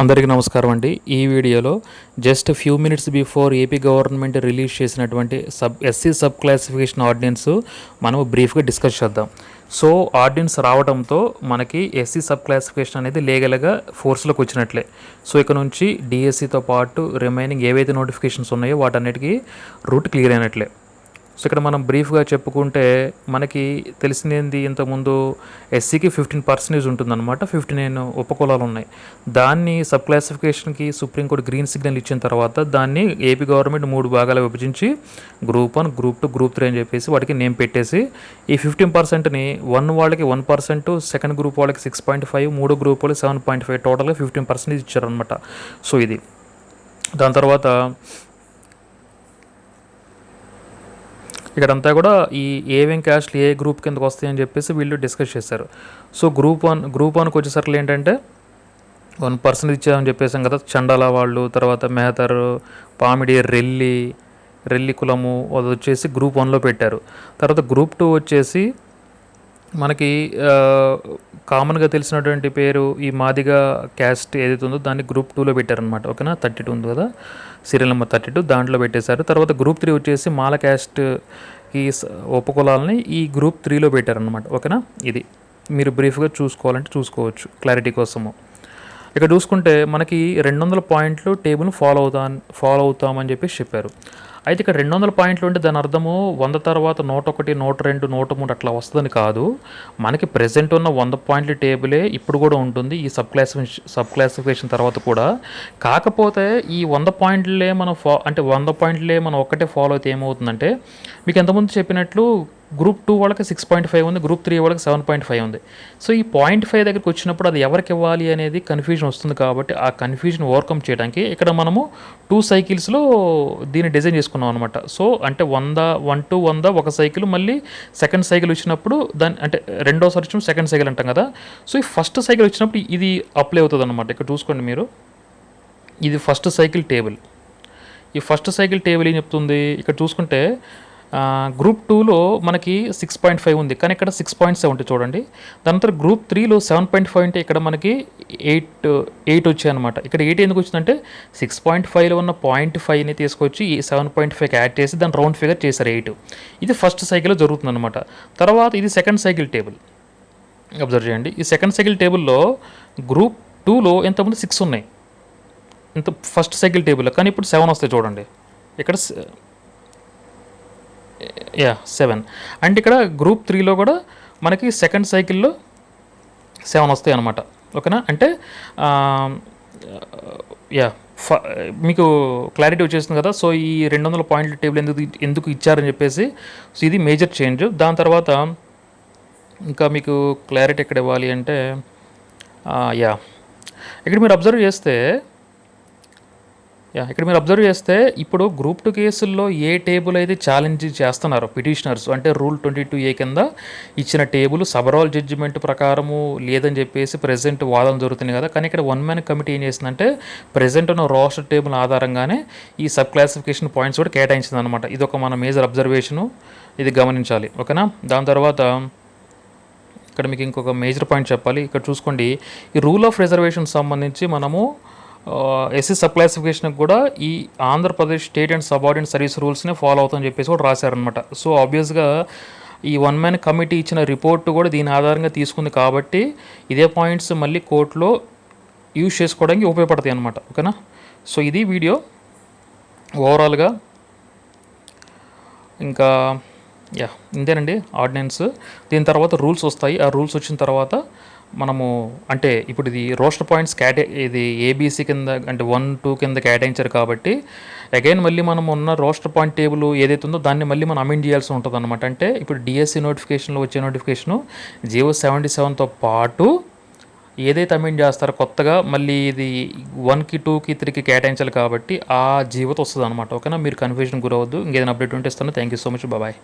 అందరికీ నమస్కారం అండి. ఈ వీడియోలో just few minutes before AP government release చేసినటువంటి sub SC sub classification ordinance మనం బ్రీఫ్గా డిస్కస్ చేద్దాం. సో ఆర్డినెన్స్ రావడంతో మనకి ఎస్సీ సబ్ క్లాసిఫికేషన్ అనేది లీగల్గా ఫోర్స్లోకి వచ్చినట్లే. సో ఇక నుంచి డిఎస్సితో పాటు రిమైనింగ్ ఏవైతే నోటిఫికేషన్స్ ఉన్నాయో వాటన్నిటికీ రూట్ క్లియర్ అయినట్లే. సో ఇక్కడ మనం బ్రీఫ్గా చెప్పుకుంటే మనకి తెలిసినది ఇంతకుముందు ఎస్సీకి ఫిఫ్టీన్ పర్సెంటేజ్ ఉంటుందన్నమాట ఫిఫ్టీ నైన్ ఉపకులాలు ఉన్నాయి. దాన్ని సబ్ క్లాసిఫికేషన్కి సుప్రీంకోర్టు గ్రీన్ సిగ్నల్ ఇచ్చిన తర్వాత దాన్ని ఏపీ గవర్నమెంట్ మూడు భాగాలు విభజించి group one group two group three అని చెప్పేసి వాటికి నేమ్ పెట్టేసి ఈ ఫిఫ్టీన్ పర్సెంట్ని వన్ వాళ్ళకి వన్ పర్సెంట్ సెకండ్ గ్రూప్ వాళ్ళకి సిక్స్ పాయింట్ ఫైవ్ మూడో గ్రూప్ వాళ్ళకి సెవెన్ పాయింట్ ఫైవ్ టోటల్గా ఫిఫ్టీన్ పర్సెంటేజ్ ఇచ్చారనమాట సో ఇది. దాని తర్వాత ఇక్కడంతా కూడా ఈ ఏవేం క్యాష్లు ఏ గ్రూప్ కిందకు వస్తాయని చెప్పేసి వీళ్ళు డిస్కస్ చేశారు. సో గ్రూప్ వన్ గ్రూప్ వన్కి వచ్చేసరికి ఏంటంటే వన్ పర్సన్ ఇచ్చామని చెప్పేసాం కదా చండాల వాళ్ళు తర్వాత మెహతర్ పామిడి రెల్లి రెల్లి కులము అది వచ్చేసి గ్రూప్ వన్లో పెట్టారు. తర్వాత గ్రూప్ టూ వచ్చేసి మనకి కామన్గా తెలిసినటువంటి పేరు ఈ మాదిగా క్యాస్ట్ ఏదైతే ఉందో దాన్ని గ్రూప్ టూలో పెట్టారనమాట ఓకేనా? థర్టీ టూ ఉంది కదా? సీరియల్ నెంబర్ థర్టీ టూ దాంట్లో పెట్టేశారు. తర్వాత గ్రూప్ త్రీ వచ్చేసి మాల క్యాస్ట్ ఈ ఉపకులాలని ఈ గ్రూప్ త్రీలో పెట్టారనమాట ఓకేనా? ఇది. మీరు బ్రీఫ్గా చూసుకోవాలంటే చూసుకోవచ్చు క్లారిటీ కోసము. ఇక్కడ చూసుకుంటే మనకి రెండు వందల పాయింట్లు టేబుల్ ఫాలో అవుతా ఫాలో అవుతామని చెప్పేసి చెప్పారు. అయితే ఇక్కడ రెండు వందల పాయింట్లు ఉంటే దాని అర్థము వంద తర్వాత నూట ఒకటి నూట రెండు నూట మూడు అట్లా వస్తుందని కాదు. మనకి ప్రెసెంట్ ఉన్న వంద పాయింట్ల టేబులే ఇప్పుడు కూడా ఉంటుంది. ఈ సబ్ క్లాసిఫికేషన్ సబ్ క్లాసిఫికేషన్ తర్వాత కూడా. కాకపోతే ఈ వంద పాయింట్లే మనం ఫా అంటే వంద పాయింట్లే మనం ఒక్కటే ఫాలో అయితే ఏమవుతుందంటే మీకు ఎంతమంది చెప్పినట్లు గ్రూప్ టూ వాళ్ళకి సిక్స్ పాయింట్ ఫైవ్ ఉంది గ్రూప్ త్రీ వాళ్ళకి సెవెన్ పాయింట్ ఫైవ్ ఉంది. సో ఈ పాయింట్ ఫైవ్ దగ్గరికి వచ్చినప్పుడు అది ఎవరికి ఇవ్వాలి అనేది కన్ఫ్యూజన్ వస్తుంది కాబట్టి ఆ కన్ఫ్యూజన్ ఓవర్కమ్ చేయడానికి ఇక్కడ మనము టూ సైకిల్స్లో దీన్ని డిజైన్ చేసుకున్నాం అనమాట సో అంటే వంద వన్ టు వంద ఒక సైకిల్ మళ్ళీ సెకండ్ సైకిల్ వచ్చినప్పుడు దాని అంటే రెండోసారి వచ్చినప్పుడు సెకండ్ సైకిల్ అంటాం కదా. సో ఈ ఫస్ట్ సైకిల్ వచ్చినప్పుడు ఇది అప్లై అవుతుంది అనమాట ఇక్కడ చూసుకోండి మీరు. ఇది ఫస్ట్ సైకిల్ టేబుల్ ఈ ఫస్ట్ సైకిల్ టేబుల్ ఏం చెప్తుంది? ఇక్కడ చూసుకుంటే గ్రూప్ టూలో మనకి సిక్స్ పాయింట్ ఫైవ్ ఉంది. కానీ ఇక్కడ సిక్స్ పాయింట్ సెవెంటీ చూడండి. దాని తర్వాత గ్రూప్ త్రీలో సెవెన్ పాయింట్ ఫైవ్ అంటే ఇక్కడ మనకి ఎయిట్ ఎయిట్ వచ్చాయన్నమాట ఇక్కడ ఎయిట్ ఎందుకు వచ్చిందంటే సిక్స్ పాయింట్ ఫైవ్లో ఉన్న పాయింట్ ఫైవ్ని తీసుకొచ్చి ఈ సెవెన్ పాయింట్ ఫైవ్కి యాడ్ చేసి దాని రౌండ్ ఫిగర్ చేశారు ఎయిట్ ఇది ఫస్ట్ సైకిల్లో జరుగుతుందన్నమాట తర్వాత ఇది సెకండ్ సైకిల్ టేబుల్ అబ్జర్వ్ చేయండి. ఈ సెకండ్ సైకిల్ టేబుల్లో గ్రూప్ టూలో ఎంతమంది సిక్స్ ఉన్నాయి. ఇంత ఫస్ట్ సైకిల్ టేబుల్ కానీ ఇప్పుడు సెవెన్ వస్తాయి చూడండి. ఇక్కడ యా సెవెన్ అండ్ ఇక్కడ గ్రూప్ త్రీలో కూడా మనకి సెకండ్ సైకిల్లో సెవెన్ వస్తాయి అనమాట ఓకేనా? అంటే యా ఫ మీకు క్లారిటీ వచ్చేసింది కదా? సో ఈ రెండు వందల పాయింట్ల టేబుల్ ఎందుకు ఎందుకు ఇచ్చారని చెప్పేసి సో ఇది మేజర్ చేంజ్ దాని తర్వాత ఇంకా మీకు క్లారిటీ ఎక్కడ ఇవ్వాలి అంటే యా ఇక్కడ మీరు అబ్జర్వ్ చేస్తే యా ఇక్కడ మీరు అబ్జర్వ్ చేస్తే ఇప్పుడు గ్రూప్ టూ కేసుల్లో ఏ టేబుల్ అయితే ఛాలెంజ్ చేస్తున్నారో పిటిషనర్స్ అంటే రూల్ ట్వంటీ టూ ఏ కింద ఇచ్చిన టేబుల్ సబరాల్ జడ్జిమెంట్ ప్రకారము లేదని చెప్పేసి ప్రజెంట్ వాదన జరుగుతుంది కదా. కానీ ఇక్కడ వన్ మ్యాన్ కమిటీ ఏం చేసిందంటే ప్రజెంట్ ఉన్న రోస్టర్ టేబుల్ ఆధారంగానే ఈ సబ్ క్లాసిఫికేషన్ పాయింట్స్ కూడా కేటాయించింది అనమాట ఇది ఒక మన మేజర్ అబ్జర్వేషను ఇది గమనించాలి. ఓకేనా? దాని తర్వాత ఇక్కడ మీకు ఇంకొక మేజర్ పాయింట్ చెప్పాలి. ఇక్కడ చూసుకోండి ఈ రూల్ ఆఫ్ రిజర్వేషన్ సంబంధించి మనము ఎస్సీ సబ్ క్లాసిఫికేషన్కి కూడా ఈ Andhra Pradesh state and subordinate service రూల్స్నే follow అవుతుందని చెప్పేసి కూడా రాశారనమాట సో ఆబ్వియస్గా ఈ వన్ మ్యాన్ కమిటీ ఇచ్చిన రిపోర్ట్ కూడా దీని ఆధారంగా తీసుకుంది కాబట్టి ఇదే పాయింట్స్ మళ్ళీ కోర్టులో యూజ్ చేసుకోవడానికి ఉపయోగపడతాయి అనమాట ఓకేనా సో ఇది వీడియో ఓవరాల్గా ఇంకా యా ఇంతేనండి. ఆర్డినెన్స్ దీని తర్వాత రూల్స్ వస్తాయి. ఆ రూల్స్ వచ్చిన తర్వాత మనము అంటే ఇప్పుడు ఇది రోస్టర్ పాయింట్స్ క్యాటే ఇది ఏబీసీ కింద అంటే వన్ టూ కింద కేటాయించారు కాబట్టి అగైన్ మళ్ళీ మనం ఉన్న రోస్టర్ పాయింట్ టేబుల్ ఏదైతే ఉందో దాన్ని మళ్ళీ మనం అమెండ్ చేయాల్సి ఉంటుంది అనమాట అంటే ఇప్పుడు డిఎస్సి నోటిఫికేషన్లో వచ్చే నోటిఫికేషను జియో సెవెంటీ సెవెన్తో పాటు ఏదైతే అమెండ్ చేస్తారో కొత్తగా మళ్ళీ ఇది వన్కి టూకి త్రీకి కేటాయించాలి కాబట్టి ఆ జీవత వస్తుంది అనమాట ఓకేనా మీరు కన్ఫ్యూజన్ గురవద్దు. ఇంకేదైనా అప్డేట్ ఉంటే ఇస్తాను. Thank you so much bye